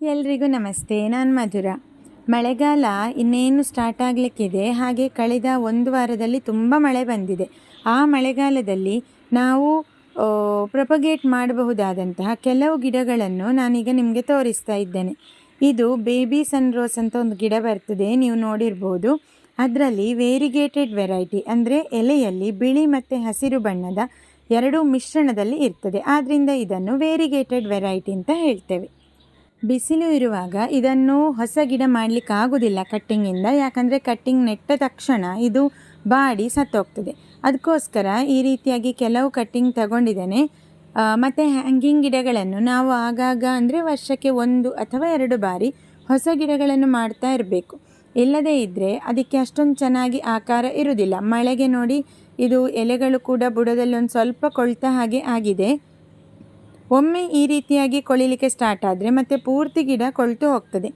ಎಲ್ರಿಗೂ ನಮಸ್ತೆ, ನಾನು ಮಧುರ. ಮಳೆಗಾಲ ಇನ್ನೇನು ಸ್ಟಾರ್ಟ್ ಆಗಲಿಕ್ಕಿದೆ, ಹಾಗೆ ಕಳೆದ ಒಂದು ವಾರದಲ್ಲಿ ತುಂಬ ಮಳೆ ಬಂದಿದೆ. ಆ ಮಳೆಗಾಲದಲ್ಲಿ ನಾವು ಪ್ರೊಪಗೇಟ್ ಮಾಡಬಹುದಾದಂತಹ ಕೆಲವು ಗಿಡಗಳನ್ನು ನಾನೀಗ ನಿಮಗೆ ತೋರಿಸ್ತಾ ಇದ್ದೇನೆ. ಇದು ಬೇಬಿ ಸನ್ ರೋಸ್ ಅಂತ ಒಂದು ಗಿಡ ಬರ್ತದೆ, ನೀವು ನೋಡಿರ್ಬೋದು. ಅದರಲ್ಲಿ ವೇರಿಗೇಟೆಡ್ ವೆರೈಟಿ ಅಂದರೆ ಎಲೆಯಲ್ಲಿ ಬಿಳಿ ಮತ್ತು ಹಸಿರು ಬಣ್ಣದ ಎರಡೂ ಮಿಶ್ರಣದಲ್ಲಿ ಇರ್ತದೆ. ಆದ್ದರಿಂದ ಇದನ್ನು ವೇರಿಗೇಟೆಡ್ ವೆರೈಟಿ ಅಂತ ಹೇಳ್ತೇವೆ. ಬಿಸಿಲು ಇರುವಾಗ ಇದನ್ನು ಹೊಸ ಗಿಡ ಮಾಡಲಿಕ್ಕೆ ಆಗೋದಿಲ್ಲ ಕಟ್ಟಿಂಗಿಂದ. ಯಾಕಂದರೆ ಕಟ್ಟಿಂಗ್ ನೆಟ್ಟ ತಕ್ಷಣ ಇದು ಬಾಡಿ ಸತ್ತೋಗ್ತದೆ. ಅದಕ್ಕೋಸ್ಕರ ಈ ರೀತಿಯಾಗಿ ಕೆಲವು ಕಟ್ಟಿಂಗ್ ತಗೊಂಡಿದ್ದೇನೆ. ಮತ್ತು ಹ್ಯಾಂಗಿಂಗ್ ಗಿಡಗಳನ್ನು ನಾವು ಆಗಾಗ ಅಂದರೆ ವರ್ಷಕ್ಕೆ ಒಂದು ಅಥವಾ ಎರಡು ಬಾರಿ ಹೊಸ ಗಿಡಗಳನ್ನು ಮಾಡ್ತಾ ಇರಬೇಕು. ಇಲ್ಲದೇ ಇದ್ದರೆ ಅದಕ್ಕೆ ಅಷ್ಟೊಂದು ಚೆನ್ನಾಗಿ ಆಕಾರ ಇರುವುದಿಲ್ಲ ಮಳೆಗೆ ನೋಡಿ ಇದು ಎಲೆಗಳು ಕೂಡ ಬುಡದಲ್ಲಿ ಒಂದು ಸ್ವಲ್ಪ ಕೊಳ್ತ ಹಾಗೆ ಆಗಿದೆ. ಒಮ್ಮೆ ಈ ರೀತಿಯಾಗಿ ಕೊಳಿಲಿಕ್ಕೆ ಸ್ಟಾರ್ಟ್ ಆದರೆ ಮತ್ತೆ ಪೂರ್ತಿ ಗಿಡ ಕೊಳ್ತು ಹೋಗ್ತದೆ.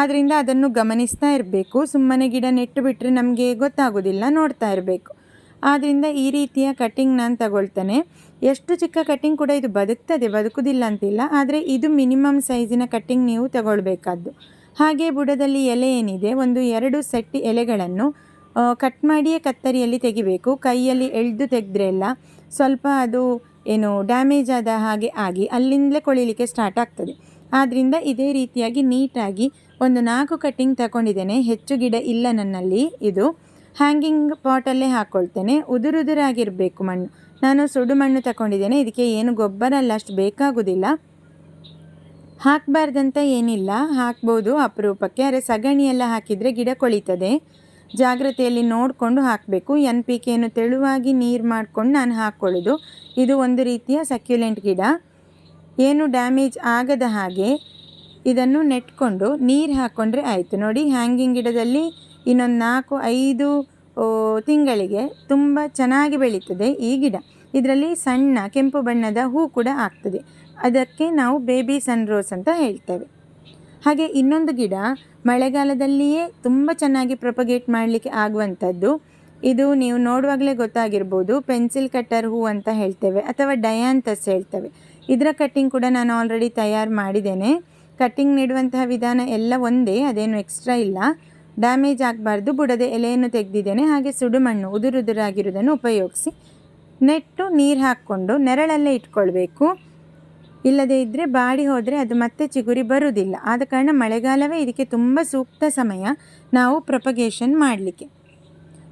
ಆದ್ದರಿಂದ ಅದನ್ನು ಗಮನಿಸ್ತಾ ಇರಬೇಕು. ಸುಮ್ಮನೆ ಗಿಡ ನೆಟ್ಟು ಬಿಟ್ಟರೆ ನಮಗೆ ಗೊತ್ತಾಗೋದಿಲ್ಲ, ನೋಡ್ತಾ ಇರಬೇಕು. ಆದ್ದರಿಂದ ಈ ರೀತಿಯ ಕಟ್ಟಿಂಗ್ ನಾನು ತಗೊಳ್ತೇನೆ. ಎಷ್ಟು ಚಿಕ್ಕ ಕಟ್ಟಿಂಗ್ ಕೂಡ ಇದು ಬದುಕ್ತದೆ ಬದುಕುವುದಿಲ್ಲ ಅಂತಿಲ್ಲ. ಆದರೆ ಇದು ಮಿನಿಮಮ್ ಸೈಜಿನ ಕಟ್ಟಿಂಗ್ ನೀವು ತಗೊಳ್ಬೇಕಾದ್ದು. ಹಾಗೆ ಬುಡದಲ್ಲಿ ಎಲೆ ಏನಿದೆ, ಒಂದು ಎರಡು ಸೆಟ್ ಎಲೆಗಳನ್ನು ಕಟ್ ಮಾಡಿಯೇ ಕತ್ತರಿಯಲ್ಲಿ ತೆಗಿಬೇಕು. ಕೈಯಲ್ಲಿ ಎಳೆದು ತೆಗೆದ್ರೆ ಎಲ್ಲ ಸ್ವಲ್ಪ ಅದು ಏನು ಡ್ಯಾಮೇಜ್ ಆದ ಹಾಗೆ ಆಗಿ ಅಲ್ಲಿಂದಲೇ ಕೊಳಿಲಿಕ್ಕೆ ಸ್ಟಾರ್ಟ್ ಆಗ್ತದೆ. ಆದ್ದರಿಂದ ಇದೇ ರೀತಿಯಾಗಿ ನೀಟಾಗಿ ಒಂದು ನಾಲ್ಕು ಕಟ್ಟಿಂಗ್ ತಗೊಂಡಿದ್ದೇನೆ. ಹೆಚ್ಚು ಗಿಡ ಇಲ್ಲ ನನ್ನಲ್ಲಿ. ಇದು ಹ್ಯಾಂಗಿಂಗ್ ಪಾಟಲ್ಲೇ ಹಾಕ್ಕೊಳ್ತೇನೆ ಉದುರುದುರಾಗಿರಬೇಕು ಮಣ್ಣು. ನಾನು ಸುಡು ಮಣ್ಣು ತಗೊಂಡಿದ್ದೇನೆ. ಇದಕ್ಕೆ ಏನು ಗೊಬ್ಬರ ಅಲ್ಲ. ಅಷ್ಟು ಬೇಕಾಗೋದಿಲ್ಲ. ಹಾಕಬಾರ್ದಂತ ಏನಿಲ್ಲ. ಹಾಕ್ಬೋದು ಅಪರೂಪಕ್ಕೆ. ಆದರೆ ಸಗಣಿ ಎಲ್ಲ ಹಾಕಿದರೆ ಗಿಡ ಕೊಳಿತದೆ. ಜಾಗ್ರತೆಯಲ್ಲಿ ನೋಡಿಕೊಂಡು ಹಾಕಬೇಕು. ಎನ್ ಪಿ ಕೆಯನ್ನು ತೆಳುವಾಗಿ ನೀರು ಮಾಡಿಕೊಂಡು ನಾನು ಹಾಕ್ಕೊಳ್ಳೋದು ಇದು ಒಂದು ರೀತಿಯ ಸಕ್ಯುಲೆಂಟ್ ಗಿಡ. ಏನು ಡ್ಯಾಮೇಜ್ ಆಗದ ಹಾಗೆ ಇದನ್ನು ನೆಟ್ಕೊಂಡು ನೀರು ಹಾಕ್ಕೊಂಡ್ರೆ ಆಯಿತು. ನೋಡಿ, ಹ್ಯಾಂಗಿಂಗ್ ಗಿಡದಲ್ಲಿ ಇನ್ನೊಂದು ನಾಲ್ಕು, ಐದು ತಿಂಗಳಿಗೆ ತುಂಬ ಚೆನ್ನಾಗಿ ಬೆಳೀತದೆ ಈ ಗಿಡ. ಇದರಲ್ಲಿ ಸಣ್ಣ ಕೆಂಪು ಬಣ್ಣದ ಹೂ ಕೂಡ ಆಗ್ತದೆ. ಅದಕ್ಕೆ ನಾವು ಬೇಬಿ ಸನ್ ರೋಸ್ ಅಂತ ಹೇಳ್ತೇವೆ. ಹಾಗೆ ಇನ್ನೊಂದು ಗಿಡ ಮಳೆಗಾಲದಲ್ಲಿಯೇ ತುಂಬ ಚೆನ್ನಾಗಿ ಪ್ರೊಪಗೇಟ್ ಮಾಡಲಿಕ್ಕೆ ಆಗುವಂಥದ್ದು. ಇದು ನೀವು ನೋಡುವಾಗಲೇ ಗೊತ್ತಾಗಿರ್ಬೋದು ಪೆನ್ಸಿಲ್ ಕಟ್ಟರ್ ಹೂ ಅಂತ ಹೇಳ್ತೇವೆ ಅಥವಾ ಡಯಾಂತಸ್ ಹೇಳ್ತೇವೆ. ಇದರ ಕಟ್ಟಿಂಗ್ ಕೂಡ ನಾನು ಆಲ್ರೆಡಿ ತಯಾರು ಮಾಡಿದ್ದೇನೆ. ಕಟ್ಟಿಂಗ್ ನೀಡುವಂತಹ ವಿಧಾನ ಎಲ್ಲ ಒಂದೇ, ಅದೇನು ಎಕ್ಸ್ಟ್ರಾ ಇಲ್ಲ. ಡ್ಯಾಮೇಜ್ ಆಗಬಾರ್ದು, ಬುಡದ ಎಲೆಯನ್ನು ತೆಗೆದಿದ್ದೇನೆ. ಹಾಗೆ ಸುಡುಮಣ್ಣು ಉದುರುದುರಾಗಿರುವುದನ್ನು ಉಪಯೋಗಿಸಿ. ನೆಟ್ಟು ನೀರು ಹಾಕ್ಕೊಂಡು ನೆರಳಲ್ಲೇ ಇಟ್ಕೊಳ್ಬೇಕು. ಇಲ್ಲದೇ ಇದ್ದರೆ ಬಾಡಿ ಹೋದರೆ ಅದು ಮತ್ತೆ ಚಿಗುರಿ ಬರುವುದಿಲ್ಲ. ಆದ ಕಾರಣ ಮಳೆಗಾಲವೇ ಇದಕ್ಕೆ ತುಂಬ ಸೂಕ್ತ ಸಮಯ ನಾವು ಪ್ರೊಪಗೇಷನ್ ಮಾಡಲಿಕ್ಕೆ.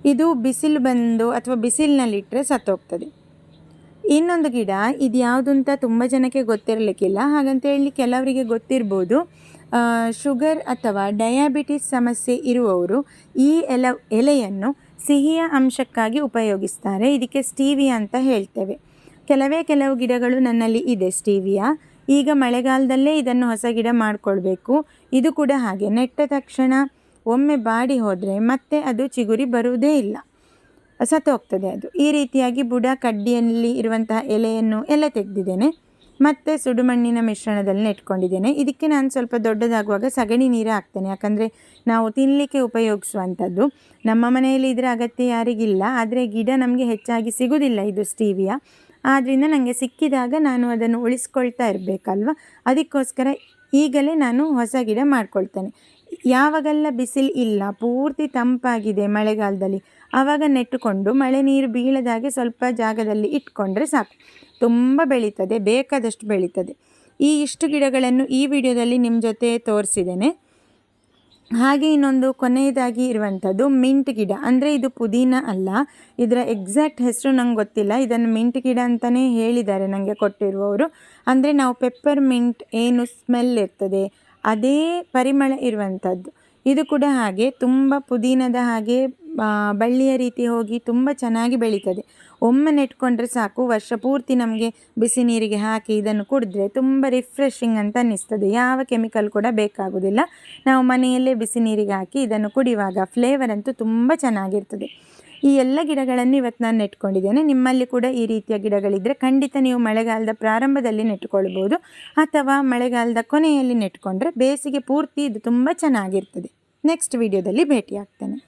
ಇದು ಬಿಸಿಲು ಬಂದು ಅಥವಾ ಬಿಸಿಲಿನಲ್ಲಿಟ್ಟರೆ ಸತ್ತೋಗ್ತದೆ. ಇನ್ನೊಂದು ಗಿಡ, ಇದು ಯಾವುದು ಅಂತ ತುಂಬ ಜನಕ್ಕೆ ಗೊತ್ತಿರಲಿಕ್ಕಿಲ್ಲ. ಹಾಗಂತೇಳಿ ಕೆಲವರಿಗೆ ಗೊತ್ತಿರ್ಬೋದು. ಶುಗರ್ ಅಥವಾ ಡಯಾಬಿಟಿಸ್ ಸಮಸ್ಯೆ ಇರುವವರು ಈ ಎಲ, ಎಲೆಯನ್ನು ಸಿಹಿಯ ಅಂಶಕ್ಕಾಗಿ ಉಪಯೋಗಿಸ್ತಾರೆ. ಇದಕ್ಕೆ ಸ್ಟೀವಿಯಾ ಅಂತ ಹೇಳ್ತೇವೆ. ಕೆಲವೇ ಕೆಲವು ಗಿಡಗಳು ನನ್ನಲ್ಲಿ ಇದೆ, ಸ್ಟೀವಿಯಾ. ಈಗ ಮಳೆಗಾಲದಲ್ಲೇ ಇದನ್ನು ಹೊಸ ಗಿಡ ಮಾಡಿಕೊಳ್ಬೇಕು. ಇದು ಕೂಡ ಹಾಗೆ. ನೆಟ್ಟ ತಕ್ಷಣ ಒಮ್ಮೆ ಬಾಡಿ ಹೋದರೆ ಮತ್ತೆ ಅದು ಚಿಗುರಿ ಬರುವುದೇ ಇಲ್ಲ. ಸತ್ತೋಗ್ತದೆ ಅದು. ಈ ರೀತಿಯಾಗಿ ಬುಡ ಕಡ್ಡಿಯಲ್ಲಿ ಇರುವಂತಹ ಎಲೆಯನ್ನು ಎಲ್ಲ ತೆಗೆದಿದ್ದೇನೆ. ಮತ್ತು ಸುಡುಮಣ್ಣಿನ ಮಿಶ್ರಣದಲ್ಲಿ ನೆಟ್ಕೊಂಡಿದ್ದೇನೆ. ಇದಕ್ಕೆ ನಾನು ಸ್ವಲ್ಪ ದೊಡ್ಡದಾಗುವಾಗ ಸಗಣಿ ನೀರು ಹಾಕ್ತೇನೆ. ಯಾಕಂದರೆ ನಾವು ತಿನ್ನಲಿಕ್ಕೆ ಉಪಯೋಗಿಸುವಂಥದ್ದು. ನಮ್ಮ ಮನೆಯಲ್ಲಿ ಇದರ ಅಗತ್ಯ ಯಾರಿಗಿಲ್ಲ. ಆದರೆ ಗಿಡ ನಮಗೆ ಹೆಚ್ಚಾಗಿ ಸಿಗುವುದಿಲ್ಲ ಇದು, ಸ್ಟೀವಿಯಾ. ಆದ್ದರಿಂದ ನನಗೆ ಸಿಕ್ಕಿದಾಗ ನಾನು ಅದನ್ನು ಉಳಿಸ್ಕೊಳ್ತಾ ಇರಬೇಕಲ್ವ? ಅದಕ್ಕೋಸ್ಕರ ಈಗಲೇ ನಾನು ಹೊಸ ಗಿಡ ಮಾಡ್ಕೊಳ್ತೇನೆ. ಯಾವಾಗೆಲ್ಲ ಬಿಸಿಲು ಇಲ್ಲ, ಪೂರ್ತಿ ತಂಪಾಗಿದೆ ಮಳೆಗಾಲದಲ್ಲಿ, ಆವಾಗ ನೆಟ್ಟುಕೊಂಡು ಮಳೆ ನೀರು ಬೀಳದಾಗೆ ಸ್ವಲ್ಪ ಜಾಗದಲ್ಲಿ ಇಟ್ಕೊಂಡ್ರೆ ಸಾಕು. ತುಂಬ ಬೆಳೀತದೆ, ಬೇಕಾದಷ್ಟು ಬೆಳೀತದೆ. ಈ ಇಷ್ಟು ಗಿಡಗಳನ್ನು ಈ ವಿಡಿಯೋದಲ್ಲಿ ನಿಮ್ಮ ಜೊತೆ ತೋರಿಸಿದ್ದೇನೆ. ಹಾಗೆ ಇನ್ನೊಂದು ಕೊನೆಯದಾಗಿ ಇರುವಂಥದ್ದು ಮಿಂಟ್ ಗಿಡ. ಅಂದರೆ ಇದು ಪುದೀನ ಅಲ್ಲ. ಇದರ ಎಕ್ಸಾಕ್ಟ್ ಹೆಸರು ನಂಗೆ ಗೊತ್ತಿಲ್ಲ. ಇದನ್ನು ಮಿಂಟ್ ಗಿಡ ಅಂತಲೇ ಹೇಳಿದ್ದಾರೆ ನನಗೆ ಕೊಟ್ಟಿರುವವರು. ಅಂದರೆ ನಾವು ಪೆಪ್ಪರ್ ಮಿಂಟ್ ಏನು ಸ್ಮೆಲ್ ಇರ್ತದೆ, ಅದೇ ಪರಿಮಳ ಇರುವಂಥದ್ದು. ಇದು ಕೂಡ ಹಾಗೆ ತುಂಬ ಪುದೀನದ ಹಾಗೆ ಬಳ್ಳಿಯ ರೀತಿ ಹೋಗಿ ತುಂಬ ಚೆನ್ನಾಗಿ ಬೆಳೀತದೆ. ಒಮ್ಮೆ ನೆಟ್ಕೊಂಡ್ರೆ ಸಾಕು, ವರ್ಷ ಪೂರ್ತಿ ನಮಗೆ ಬಿಸಿ ನೀರಿಗೆ ಹಾಕಿ ಇದನ್ನು ಕುಡಿದ್ರೆ ತುಂಬ ರಿಫ್ರೆಶಿಂಗ್ ಅಂತ ಅನ್ನಿಸ್ತದೆ. ಯಾವ ಕೆಮಿಕಲ್ ಕೂಡ ಬೇಕಾಗೋದಿಲ್ಲ. ನಾವು ಮನೆಯಲ್ಲೇ ಬಿಸಿ ನೀರಿಗೆ ಹಾಕಿ ಇದನ್ನು ಕುಡಿಯುವಾಗ ಫ್ಲೇವರ್ ಅಂತೂ ತುಂಬ ಚೆನ್ನಾಗಿರ್ತದೆ. ಈ ಎಲ್ಲ ಗಿಡಗಳನ್ನು ಇವತ್ತು ನಾನು ನೆಟ್ಕೊಂಡಿದ್ದೇನೆ. ನಿಮ್ಮಲ್ಲಿ ಕೂಡ ಈ ರೀತಿಯ ಗಿಡಗಳಿದ್ದರೆ ಖಂಡಿತ ನೀವು ಮಳೆಗಾಲದ ಪ್ರಾರಂಭದಲ್ಲಿ ನೆಟ್ಕೊಳ್ಬೋದು, ಅಥವಾ ಮಳೆಗಾಲದ ಕೊನೆಯಲ್ಲಿ ನೆಟ್ಕೊಂಡ್ರೆ ಬೇಸಿಗೆ ಪೂರ್ತಿ ಇದು ತುಂಬ ಚೆನ್ನಾಗಿರ್ತದೆ. ನೆಕ್ಸ್ಟ್ ವಿಡಿಯೋದಲ್ಲಿ ಭೇಟಿ ಆಗ್ತೇನೆ